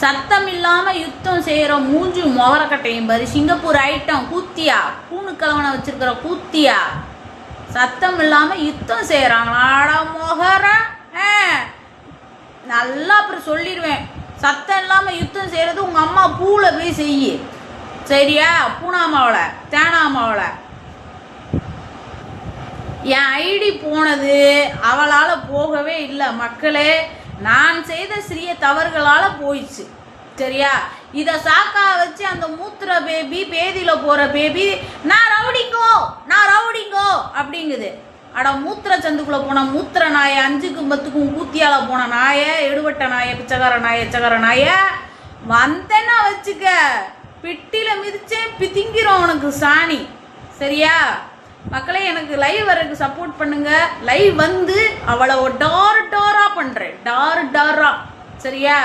சத்தம் இல்லாமல் யுத்தம் செய்கிற மூஞ்சி முகரக்கட்டையும் பாரு சிங்கப்பூர் ஐட்டம் கூத்தியா? பூணு கலவனை வச்சுருக்கிற கூத்தியா? சத்தம் இல்லாமல் யுத்தம் செய்யறாங்களா? ஆடா ஆ. நல்லா அப்புறம் சொல்லிடுவேன். சத்தம் இல்லாமல் யுத்தம் செய்கிறது உங்கள் அம்மா பூவில் போய் செய்யு. சரியா? பூனாமாவளை தேனாமாவளை. என் ஐடி போனது அவளால் போகவே இல்லை மக்களே. நான் செய்த சிறிய தவறுகளால் போயிடுச்சு. சரியா? இதை சாக்கா வச்சு அந்த மூத்திர பேபி பேதியில் போகிற பேபி நான் ரவுடிங்கோ நான் ரவுடிங்கோ அப்படிங்குது. அட மூத்திர சந்துக்குள்ளே போன மூத்திர நாயை அஞ்சுக்கும் பத்துக்கும் கூத்தியால போன நாயை எடுபட்ட நாயை பிச்சைக்கார நாயை எச்சக்கார நாயை வந்தேன்னா வச்சுக்க பிட்டியில் மிதிச்சேன் பிதிங்கிறோம் உனக்கு சாணி. சரியா? மக்களே எனக்கு லைவ் வரதுக்கு சப்போர்ட் பண்ணுங்க. லைவ் வந்து அவ்வளோ டார்ட் டார் டாரா. சரியா?